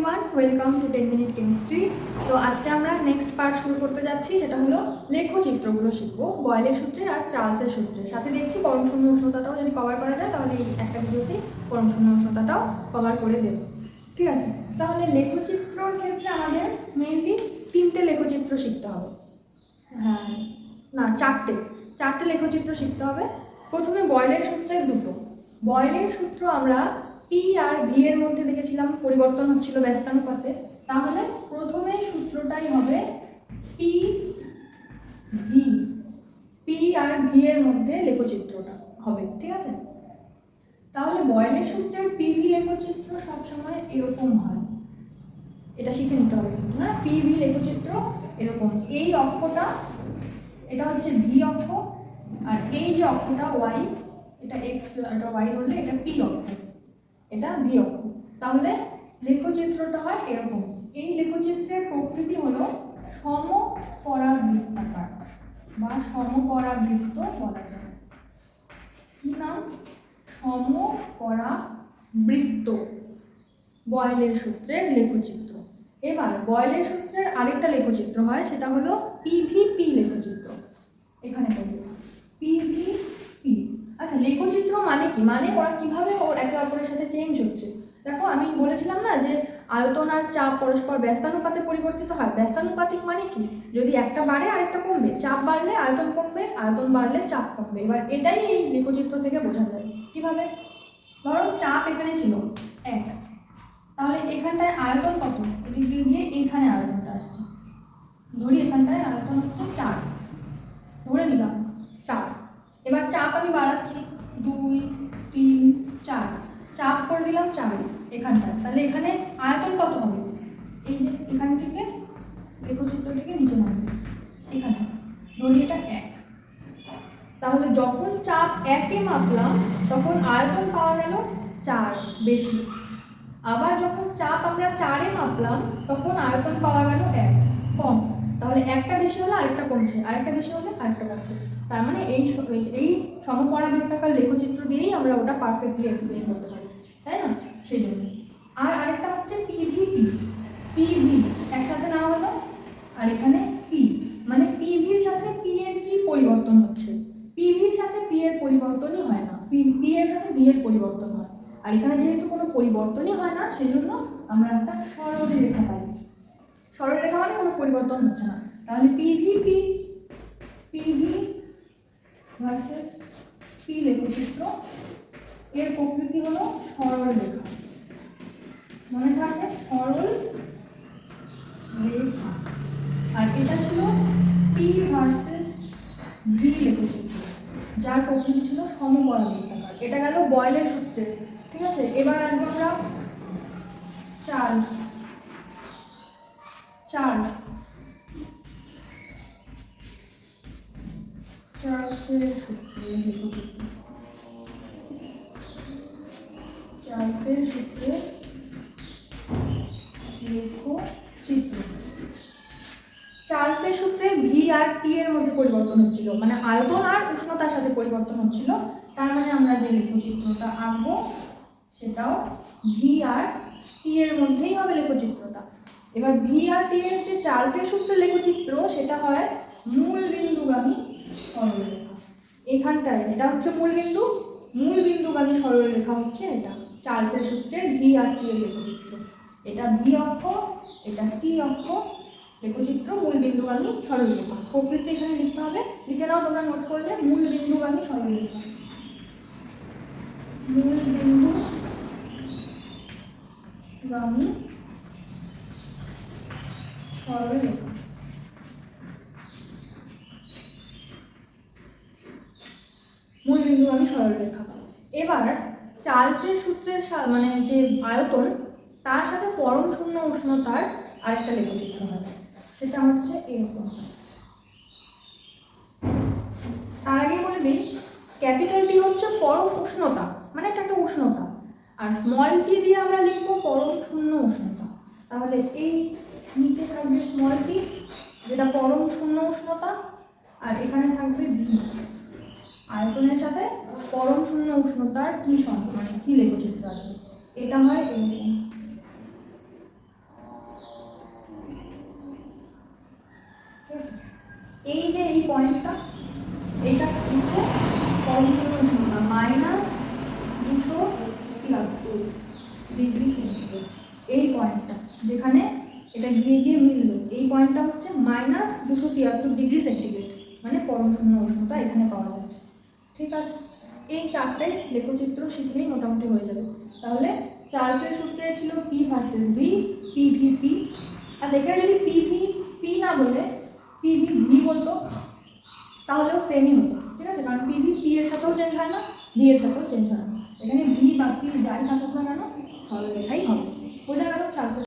Everyone welcome to ten minute chemistry তো আজকে আমরা নেক্সট পার্ট শুরু করতে যাচ্ছি, সেটা হলো লেখচিত্রগুলো শিখব, বয়েলের সূত্রে আর চার্লসের সূত্রে সাথে দেখছি পরম শূন্য উষ্ণতাটাও যদি কভার করা যায়, তাহলে এই একটা ভিডিওতে পরম শূন্য উষ্ণতাটাও কভার করে দেব। ঠিক আছে? তাহলে লেখচিত্রর ক্ষেত্রে আমাদের মেনলি তিনটে লেখচিত্র শিখতে হবে। হ্যাঁ না, চারটে। চারটে লেখচিত্র শিখতে হবে। প্রথমে বয়েলের সূত্রের দুটো। বয়েলের সূত্র আমরা পি আর ভি এর মধ্যে দেখেছিলাম পরিবর্তন হচ্ছিল ব্যস্তানুপাতে, তাহলে প্রথমে সূত্রটাই হবে পি ভি। পি আর ভি এর মধ্যে লেখচিত্রটা হবে, ঠিক আছে? তাহলে বয়েলের সূত্রের পিভি লেখচিত্র সবসময় এরকম হয়। এটা শিখে নিতে হবে কিন্তু হ্যাঁ? পিভি লেখচিত্র এরকম। এই অক্ষটা, এটা হচ্ছে ভি অক্ষ, আর এই যে অক্ষটা ওয়াই, এটা এক্স, এটা ওয়াই ধরলে এটা পি অক্ষ। এটা ভি অক্ষ তাহলে লেখচিত্রটা হয় এরকম। এই লেখচিত্রের প্রকৃতি হলো সমপরাবৃত্তাকার, বা সমপরাবৃত্ত বলা যায়। কি নাম? সমপরাবৃত্ত। বয়েলের সূত্রের লেখচিত্র। এবার বয়েলের সূত্রের আরেকটা লেখচিত্র হয়, সেটা হলো পিভিপি লেখচিত্র। এখানে পিভিপি আচ্ছা লেখচিত্র মানে কি? মানে ওরা কীভাবে ওর একে অপরের সাথে চেঞ্জ হচ্ছে? দেখো, আমি বলেছিলাম না যে আয়তন আর চাপ পরস্পর ব্যস্তানুপাতে পরিবর্তিত হয়। ব্যস্তানুপাতিক মানে কি? যদি একটা বাড়ে, আরেকটা কমবে। চাপ বাড়লে আয়তন কমবে, আয়তন বাড়লে চাপ কমবে। এবার এটাই এই লেখচিত্র থেকে বোঝা যায়। কীভাবে? ধরো চাপ এখানে ছিল এক। তাহলে এখানটায় আয়তন কত? এদিক দিয়ে গিয়ে এইখানে আয়তনটা আসছে। ধরি এখানটায় আয়তন হচ্ছে চার। ধরে নিলাম। এবার চাপ আমি বাড়াচ্ছি। দুই, তিন, চার। চাপ করে দিলাম চার এখানটায়। তাহলে এখানে আয়তন কত হবে? এই যে এখান থেকে লেখচিত্র থেকে নিচে নামবে। এখানে। ধরি এটা এক। তাহলে যখন চাপ একে মাপলাম, তখন আয়তন পাওয়া গেল চার বেশি। আবার যখন চাপ আমরা চারে মাপলাম, তখন আয়তন পাওয়া গেল এক। কম। তাহলে একটা বেশি হলে আরেকটা কমছে, আরেকটা বেশি হলে আরেকটা কমছে। তার মানে এই এই সমপরাবৃত্তাকার লেখচিত্র দিয়েই আমরা ওটা পারফেক্টলি এক্সপ্লেন করতে পারি, তাই না? সেই জন্য। আর আরেকটা হচ্ছে পিভিপি পিভি একসাথে না হলো, আর এখানে পি মানে পিভির সাথে পি এর কি পরিবর্তন হচ্ছে? পিভির সাথে পি এর পরিবর্তনই হয় না পি এর সাথে বি এর পরিবর্তন হয়। আর এখানে যেহেতু কোনো পরিবর্তনই হয় না, সেজন্য আমরা একটা সরল রেখা পাই। সরল রেখা মানে কোনো পরিবর্তন হচ্ছে না। তাহলে পিভিপি পিভি ভার্সেস পি লেখচিত্র, এর প্রকৃতি হলো সরল রেখা মনে থাকে সরল রেখা আর এটা ছিল পি ভার্সেস ভি লেখচিত্র, যার প্রকৃতি ছিল সমপরাবৃত্তাকার এটা গেল বয়েলের সূত্রে, ঠিক আছে? এবার আসব আমরা চার্লস চার্লস চার্লসের চার্লসের সূত্রে লেখচিত্র চার্লসের সূত্রে ভি আর টি এর মধ্যে পরিবর্তন হচ্ছিল। মানে আয়তন আর উষ্ণতার সাথে পরিবর্তন হচ্ছিল। তার মানে আমরা যে লেখচিত্রটা আঁকবো, সেটাও ভি আর টি এর মধ্যেই হবে লেখচিত্রটা। এবার ভি আর টি এর যে চার্লসের সূত্রে লেখচিত্র, সেটা হয় মূল বিন্দুগামী সরলরেখা। এখানটায়, এটা হচ্ছে মূল বিন্দু মূল বিন্দুগামী সরলরেখা হচ্ছে এটা চার্লসের সূত্রে ভি আর টি এর লেখচিত্র। এটা ভি অক্ষ, এটা টি অক্ষ, লেখচিত্র মূল বিন্দুগামী সরলরেখা। প্রকৃতি এখানে লিখতে হবে। লিখে নাও, তোমরা নোট করলে মূল বিন্দুগামী সরলরেখা। মূল বিন্দু মূল বিন্দুগামী সরলরেখা এবার চার্লসের সূত্রের মানে যে আয়তন, তার সাথে পরম শূন্য উষ্ণতার আরেকটা লেখচিত্র হয় সেটা হচ্ছে এরকম তার আগে বলে দিই, ক্যাপিটাল টি হচ্ছে পরম উষ্ণতা মানে এটা একটা উষ্ণতা। আর স্মল টি দিয়ে আমরা লিখব পরম শূন্য উষ্ণতা। তাহলে এই নিচে থাকবে স্মল টি যেটা পরম শূন্য উষ্ণতা, আর এখানে থাকবে বি আয়তনের সাথে পরম শূন্য উষ্ণতার কী সম্পর্ক মানে কী লেখচিত্র আসবে? এটা হয় এরকম এই যে এই পয়েন্টটা এটা হচ্ছে পরম শূন্য উষ্ণতা মাইনাস দুশো তিয়াত্তর ডিগ্রি সেন্টিগ্রেড এই পয়েন্টটা যেখানে এটা গিয়ে গিয়ে মিললো। এই পয়েন্টটা হচ্ছে মাইনাস দুশো তিয়াত্তর ডিগ্রি সেন্টিগ্রেড মানে পরমশূন্য উষ্ণতা এখানে পাওয়া যাচ্ছে। ঠিক আছে? এই চারটাই লেখচিত্র শিখলেই মোটামুটি হয়ে যাবে। তাহলে চার্লসের সূত্রে ছিল P versus V P V P আচ্ছা এখানে যদি পি ভি পি না বলে পি ভি ভি বলতো, তাহলেও সেমই হতো। ঠিক আছে? কারণ পি ভি পি এর সাথেও চেঞ্জ হয় না ভি এর সাথেও চেঞ্জ হয় না। এখানে ভি বা পি যাই থাকুক না কেন সরল লেখাই হবে। বোঝা গেল চার্লসের